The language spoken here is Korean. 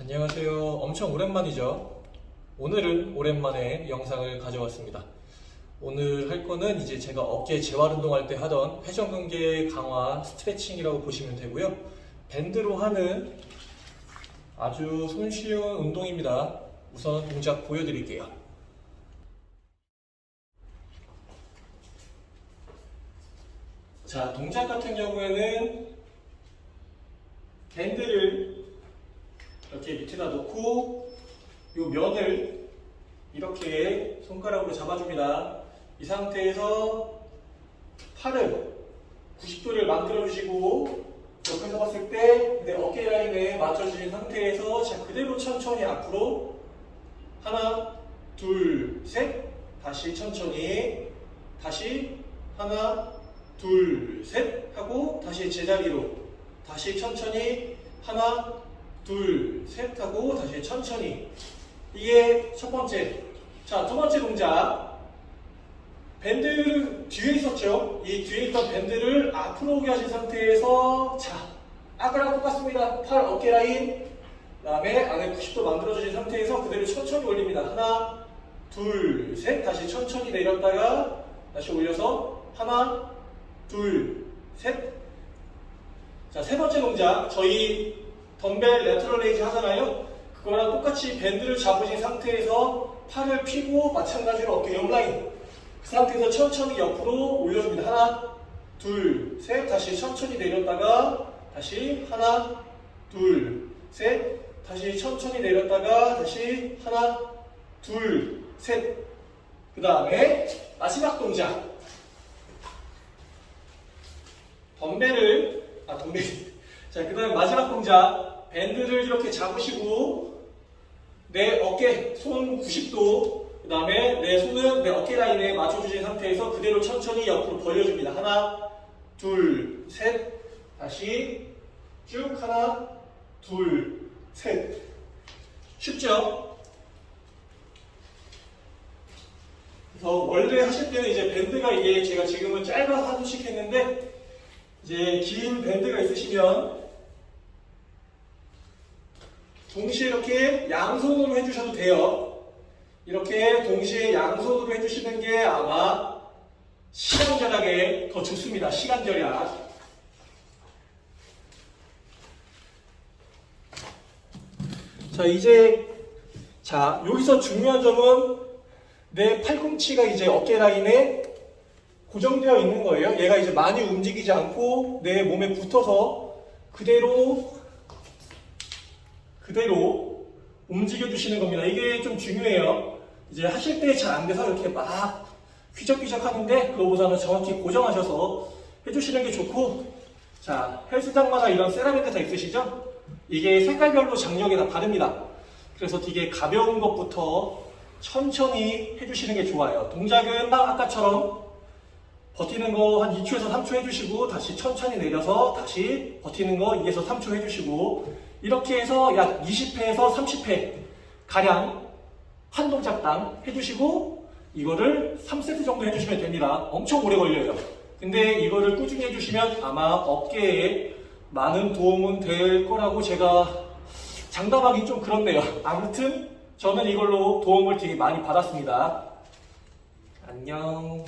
안녕하세요. 엄청 오랜만이죠? 오늘은 오랜만에 영상을 가져왔습니다. 오늘 할 거는 이제 제가 어깨 재활 운동할 때 하던 회전근개 강화 스트레칭이라고 보시면 되고요. 밴드로 하는 아주 손쉬운 운동입니다. 우선 동작 보여드릴게요. 자, 동작 같은 경우에는 밴드를 밑에다 놓고 이 면을 이렇게 손가락으로 잡아줍니다. 이 상태에서 팔을 90도를 만들어 주시고 옆에서 봤을 때 내 어깨 라인에 맞춰주신 상태에서 자 그대로 천천히 앞으로 하나 둘 셋 다시 천천히 다시 하나 둘 셋 하고 다시 제자리로 다시 천천히 하나 둘, 셋 하고 다시 천천히. 이게 첫 번째. 자, 두 번째 동작. 밴드 뒤에 있었죠? 이 뒤에 있던 밴드를 앞으로 오게 하신 상태에서 자, 아까랑 똑같습니다. 팔 어깨 라인. 그 다음에 안에 90도 만들어주신 상태에서 그대로 천천히 올립니다. 하나, 둘, 셋. 다시 천천히 내렸다가 다시 올려서 하나, 둘, 셋. 자, 세 번째 동작. 저희 덤벨 레터럴 레이즈 하잖아요. 그거랑 똑같이 밴드를 잡으신 상태에서 팔을 펴고 마찬가지로 어깨 옆라인. 그 상태에서 천천히 옆으로 올려줍니다. 하나, 둘, 셋. 다시 천천히 내렸다가 다시 하나, 둘, 셋. 다시 천천히 내렸다가 다시 하나, 둘, 셋. 그 다음에 마지막 동작. 덤벨을 아 덤벨 자 그 다음에 마지막 동작 밴드를 이렇게 잡으시고 내 어깨 손 90도 그 다음에 내 손은 내 어깨 라인에 맞춰주신 상태에서 그대로 천천히 옆으로 벌려줍니다. 하나 둘 셋. 다시 쭉 하나 둘 셋. 쉽죠? 그래서 원래 하실 때는 이제 밴드가 이게 제가 지금은 짧아서 하나씩 했는데 이제 긴 밴드가 있으시면 동시에 이렇게 양손으로 해주셔도 돼요. 이렇게 동시에 양손으로 해주시는 게 아마 시간 절약에 더 좋습니다. 시간 절약. 자 이제 자 여기서 중요한 점은 내 팔꿈치가 이제 어깨 라인에 고정되어 있는 거예요. 얘가 이제 많이 움직이지 않고 내 몸에 붙어서 그대로 그대로 움직여 주시는 겁니다. 이게 좀 중요해요. 이제 하실 때 잘 안 돼서 이렇게 막 휘적휘적 하는데 그거보다는 정확히 고정하셔서 해주시는 게 좋고 자 헬스장마다 이런 세라믹 다 있으시죠? 이게 색깔별로 장력이 다 다릅니다. 그래서 되게 가벼운 것부터 천천히 해주시는 게 좋아요. 동작은 딱 아까처럼 버티는 거 한 2초에서 3초 해주시고 다시 천천히 내려서 다시 버티는 거 2에서 3초 해주시고 이렇게 해서 약 20회에서 30회 가량 한 동작당 해주시고 이거를 3세트 정도 해주시면 됩니다. 엄청 오래 걸려요. 근데 이거를 꾸준히 해주시면 아마 어깨에 많은 도움은 될 거라고 제가 장담하기 좀 그렇네요. 아무튼 저는 이걸로 도움을 되게 많이 받았습니다. 안녕.